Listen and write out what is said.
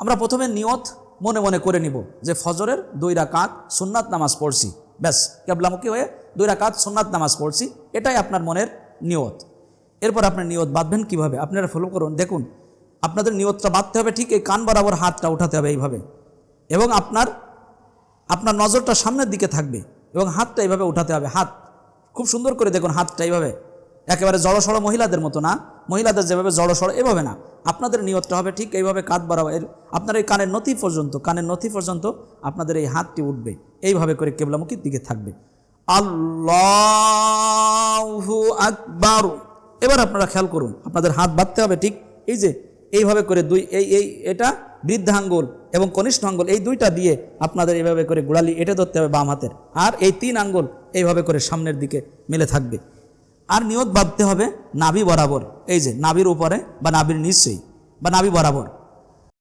আমরা প্রথমে নিয়ত মনে মনে করে নিব যে ফজরের দুই রাকাত সুন্নাত নামাজ পড়ছি। ব্যাস, কেবলামুখী হয়ে দুই রাকাত সুন্নাত নামাজ পড়ছি। এটাই আপনার মনের নিয়ত। এরপর আপনার নিয়ত বাঁধবেন কীভাবে? আপনারা ফলো করুন। দেখুন, আপনাদের নিয়তটা বাঁধতে হবে ঠিক এই কান বরাবর হাতটা উঠাতে হবে এইভাবে। এবং আপনার আপনার নজরটা সামনের দিকে থাকবে এবং হাতটা এইভাবে উঠাতে হবে। হাত, খুব সুন্দর করে দেখুন হাতটা এইভাবে। একেবারে জড়সড় মহিলাদের মতো না। মহিলাদের যেভাবে জড়সড় এভাবে না। আপনাদের নিয়তটা হবে ঠিক এইভাবে বরাবর এর- আপনার এই কানের নথি পর্যন্ত, কানের নথি পর্যন্ত আপনাদের এই হাতটি উঠবে। এইভাবে করে কেবলামুখীর দিকে থাকবে। আল্লাহু আকবার। এবার আপনারা খেয়াল করুন, আপনাদের হাত বাঁধতে হবে ঠিক এই যে, এইভাবে করে দুই, এই এই, এটা বৃদ্ধাঙ্গুল এবং কনিষ্ঠ আঙ্গুল, এই দুইটা দিয়ে আপনাদের এইভাবে করে গোড়ালি, এটা ধরতে হবে বাম হাতের। আর এই তিন আঙ্গুল এইভাবে করে সামনের দিকে মেলে থাকবে। আর নিয়ত বাঁধতে হবে নাভি বরাবর। এই যে, নাভির উপরে বা নাভির নিশ্চয়ই বা নাভি বরাবর।